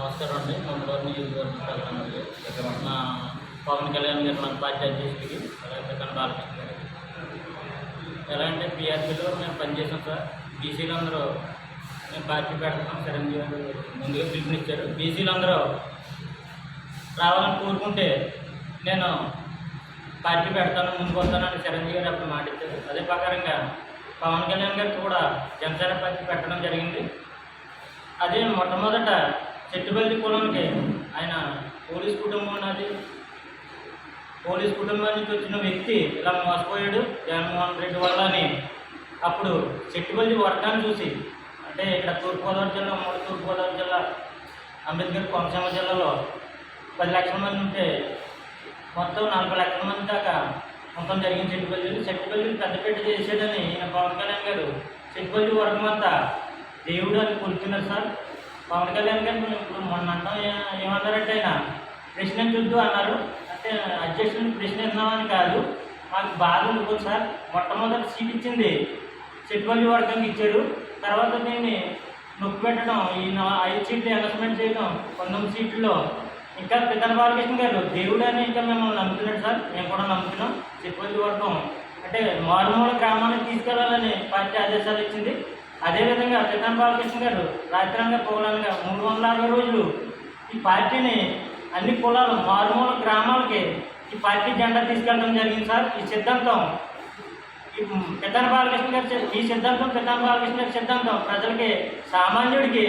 నమస్కారం అండి మంగళవారం నియోజకవర్గం మా పవన్ కళ్యాణ్ గారు మన పార్టీ అధ్యక్షుడికి అలాగే కన్నా బాలకృష్ణ గారికి ఎలా అంటే పీఆర్పీలో మేము పనిచేసాం సార్. బీసీలు అందరూ మేము పార్టీ పెడతాం. చిరంజీవి గారు ముందుగా పిలుపునిచ్చారు బీసీలు అందరూ రావాలని కోరుకుంటే నేను పార్టీ పెడతాను ముందుకు వస్తానని చిరంజీవి గారు అప్పుడు మాట ఇచ్చారు. అదే ప్రకారంగా పవన్ కళ్యాణ్ గారికి కూడా జనసేన పార్టీ పెట్టడం జరిగింది. అదే మొట్టమొదట చెట్టుబల్లి కులానికి ఆయన పోలీస్ కుటుంబం ఉన్నది పోలీస్ కుటుంబం నుంచి వచ్చిన వ్యక్తి ఇలా మోసపోయాడు జగన్మోహన్ రెడ్డి వల్ల అని అప్పుడు చెట్టుబల్లి వర్గాన్ని చూసి అంటే ఇక్కడ తూర్పుగోదావరి జిల్లా ఉమ్మడి తూర్పుగోదావరి జిల్లా అంబేద్కర్ కోనసీమ జిల్లాలో పది లక్షల మంది ఉంటే మొత్తం నలభై లక్షల మంది దాకా మొత్తం జరిగిన చెట్టుబల్లి చెట్టుపల్లిని పెద్దపేట చేసేదని ఈయన పవన్ కళ్యాణ్ గారు. చెట్టుబల్లి వర్గం అంతా దేవుడు అని కొలుతున్నారు సార్. పవన్ కళ్యాణ్ గారు ఇప్పుడు మొన్న అన్నం ఏమన్నారంటే ఆయన ప్రశ్నించొద్దు అన్నారు. అంటే అధ్యక్షుడిని ప్రశ్నిస్తున్నామని కాదు. మాకు బాధ ఉంటుంది సార్. మొట్టమొదటి సీట్ ఇచ్చింది చెట్టుపల్లి వర్గానికి ఇచ్చారు తర్వాత దీన్ని నొక్కి పెట్టడం ఈ ఐదు సీట్లు అనౌన్స్మెంట్ చేయడం పంతొమ్మిది సీట్లలో. ఇంకా పితన బాలకృష్ణ గారు దేవుడు అని ఇంకా మేము నమ్ముతున్నాడు సార్. మేము కూడా నమ్ముతున్నాం. చెట్టుపల్లి వర్గం అంటే మారుమూల గ్రామానికి తీసుకెళ్ళాలని పార్టీ ఆదేశాలు ఇచ్చింది. అదేవిధంగా పితన బాలకృష్ణ గారు రాత్రంగా పౌరాలుగా మూడు వందల అరవై రోజులు ఈ పార్టీని అన్ని కులాలు మారుమూల గ్రామాలకి ఈ పార్టీ జెండా తీసుకెళ్ళడం జరిగింది సార్. ఈ సిద్ధాంతం ఈ పెద్దన బాలకృష్ణ గారి ఈ సిద్ధాంతం పెద్దన బాలకృష్ణ గారి సిద్ధాంతం ప్రజలకి సామాన్యుడికి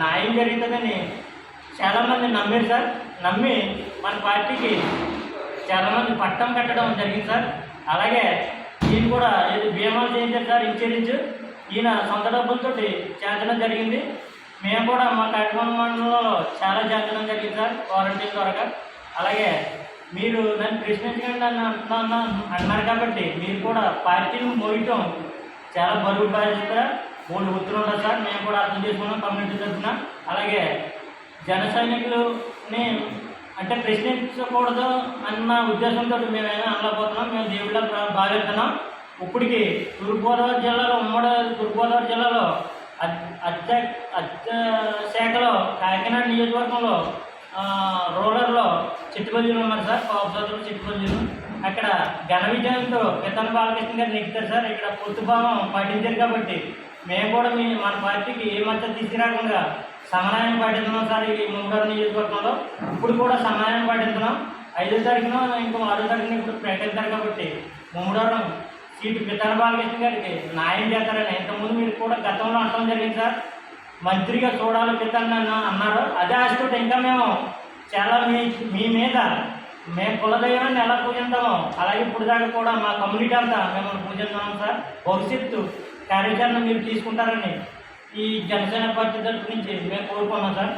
న్యాయం జరుగుతుందని చాలామంది నమ్మారు సార్. నమ్మి మన పార్టీకి చాలామంది పట్టం కట్టడం జరిగింది సార్. అలాగే దీన్ని కూడా ఏది బీమాలు చేయించారు సార్ ఇన్సూరెన్స్ ఈయన సొంత డబ్బులతో చేర్చడం జరిగింది. మేము కూడా మా కట్టుకున్న మండలంలో చాలా చేర్చడం జరిగింది సార్ క్వారంటైన్ త్వరగా అలాగే మీరు నన్ను ప్రశ్నించకండి అని అంటున్నా అన్నారు కాబట్టి మీరు కూడా పార్టీని మోయటం చాలా బరువు బాధ్యత మూడు ఉత్తరం ఉంటుంది సార్ మేము కూడా అర్థం చేసుకున్నాం కమ్యూనిటీ తరఫున. అలాగే జన సైనికులని అంటే ప్రశ్నించకూడదు అన్న ఉద్దేశంతో మేము అనలేకపోతున్నాం. మేము దేవుళ్ళ భావిస్తున్నాం. ఇప్పటికి తూర్పుగోదావరి జిల్లాలో ఉమ్మడి తూర్పుగోదావరి జిల్లాలో అత్య అత్య శాఖలో కాకినాడ నియోజకవర్గంలో రూరల్లో చిట్టుబల్లీలు ఉన్నారు సార్ పాపసోదరులు చిట్టుబల్లీలు అక్కడ ఘన విజయంతో కితన్ బాలకృష్ణ గారు నెగ్గుతారు సార్. ఇక్కడ పొత్తుభావం పాటించారు కాబట్టి మేము కూడా మీ మన పార్టీకి ఏ మద్దతు తీసుకురాకుండా సమన్వయం పాటిస్తున్నాం సార్ ఈ ముంగారు నియోజకవర్గంలో. ఇప్పుడు కూడా సమన్వయం పాటిస్తున్నాం. ఐదో తారీఖున ఇంకో ఆరో తారీఖున ఇప్పుడు ప్రకటిస్తారు కాబట్టి ముమ్మడారం సీటు పితన బాలకృష్ణ గారికి న్యాయం చేస్తారని ఇంతకుముందు మీరు కూడా గతంలో అనడం జరిగింది సార్. మంత్రిగా చూడాలి పితన్న అన్నారు. అదే ఆశతో ఇంకా మేము చాలా మీ మీ మీద మేము కులదైవాన్ని ఎలా పూజిస్తామో అలాగే ఇప్పుడు దాకా కూడా మా కమ్యూనిటీ అంతా మిమ్మల్ని పూజిస్తున్నాం సార్. భవిష్యత్తు కార్యాచరణ మీరు తీసుకుంటారని ఈ జనసేన పార్టీ తరఫు నుంచి మేము కోరుకున్నాం సార్.